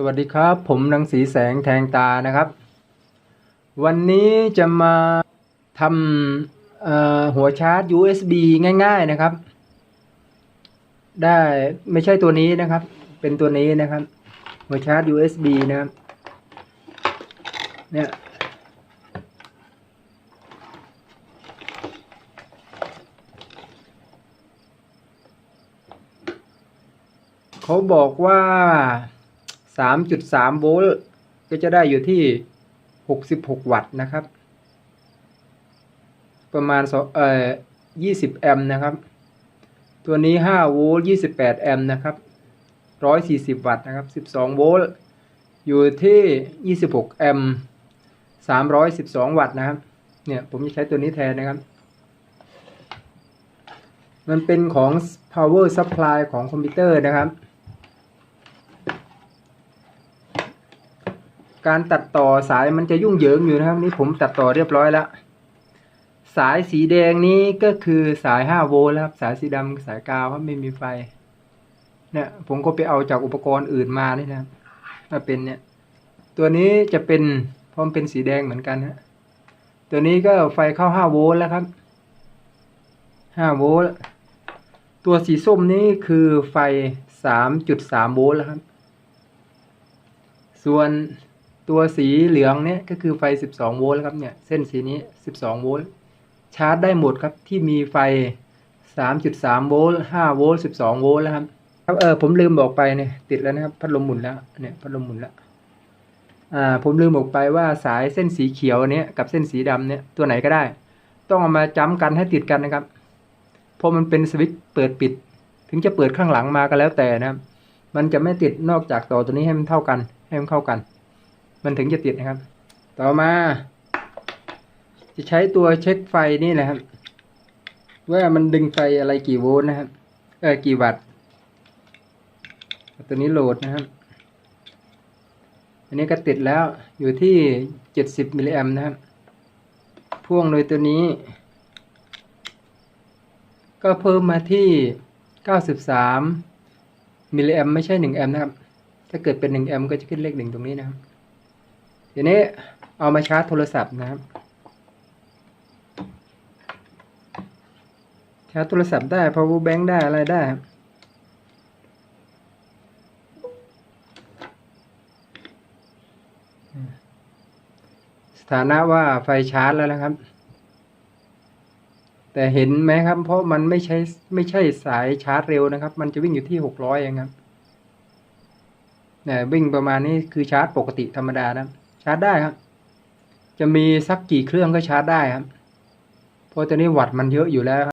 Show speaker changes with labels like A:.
A: สวัสดีครับ ผมรังสีแสงแทงตานะครับ วันนี้จะมาทำหัวชาร์จ USB ง่ายๆนะครับ ได้ไม่ใช่ตัวนี้นะครับ เป็นตัวนี้นะครับ หัวชาร์จ USB นะครับเนี่ยเขาบอกว่า 3.3 โวลต์ก็จะได้อยู่ที่ 66 วัตต์นะครับ ประมาณสองเอ่อ20 แอมป์นะครับ ตัวนี้ 5 โวลต์ 28 แอมป์นะครับ 140 วัตต์นะครับ 12 โวลต์ อยู่ที่ 26 แอมป์ 312 วัตต์นะครับ เนี่ยผมจะใช้ตัวนี้แทนนะครับ มันเป็นของ power supply ของคอมพิวเตอร์นะครับ การตัดต่อสายมันจะยุ่งเหยิงอยู่นะครับ นี่ผมตัดต่อเรียบร้อยแล้ว สายสีแดงนี้ก็คือสาย 5 โวลต์ครับ สายสีดำสายกาวครับไม่มีไฟ เนี่ยผมก็ไปเอาจากอุปกรณ์อื่นมานี่นะมาเป็นเนี่ย ตัวนี้จะเป็นพร้อมเป็นสีแดงเหมือนกันฮะตัวนี้ก็ไฟเข้า 5 โวลต์แล้วครับ 5 โวลต์ตัวสีส้มนี้คือไฟ 3.3 โวลต์แล้วครับ ส่วน ตัวสีเหลืองเนี่ยก็คือไฟ 12 โวลต์ครับเนี่ยเส้นสีนี้ 12 โวลต์ชาร์จได้หมดครับที่มีไฟ 3.3 โวลต์5โวลต์12 โวลต์แล้วครับครับเออผมลืมบอกไปเนี่ยติดแล้วนะครับพัดลมหมุนแล้วเนี่ยพัดลมหมุนแล้วอ่าผมลืมบอกไปว่าสายเส้นสีเขียวเนี่ยกับเส้นสีดำเนี่ยตัวไหนก็ได้ ต้องเอามาจ้ำกันให้ติดกันนะครับเพราะมันเป็นสวิตช์เปิดปิด ถึงจะเปิดข้างหลังมาก็แล้วแต่นะครับมันจะไม่ติดนอกจากต่อตัวนี้ให้มันเท่ากันให้มันเข้ากัน มันถึงจะติดนะครับ ต่อมา จะใช้ตัวเช็คไฟนี่แหละครับ ว่ามันดึงไฟอะไรกี่โวลต์นะครับเออกี่วัตต์ตัวนี้โหลดนะครับ อันนี้ก็ติดแล้วอยู่ที่เจ็ดสิบมิลลิแอมนะครับ พ่วงโดยตัวนี้ ก็เพิ่มมาที่เก้าสิบสามมิลลิแอมไม่ใช่หนึ่งแอมนะครับ ถ้าเกิดเป็นหนึ่งแอมก็จะขึ้นเลขหนึ่งตรงนี้นะครับ ทีนี้เอามาชาร์จโทรศัพท์นะครับชาร์จโทรศัพท์ได้ power bank ได้อะไรได้สถานะว่าไฟชาร์จแล้วนะครับ แต่เห็นไหมครับ เพราะมันไม่ใช่ไม่ใช่สายชาร์จเร็วนะครับ มันจะวิ่งอยู่ที่หกร้อยเองครับเนี่ยวิ่งประมาณนี้คือชาร์จปกติธรรมดานะ ชาร์จได้ครับ จะมีสักกี่เครื่องก็ชาร์จได้ครับเพราะตอนนี้วัตต์มันเยอะอยู่แล้วครับ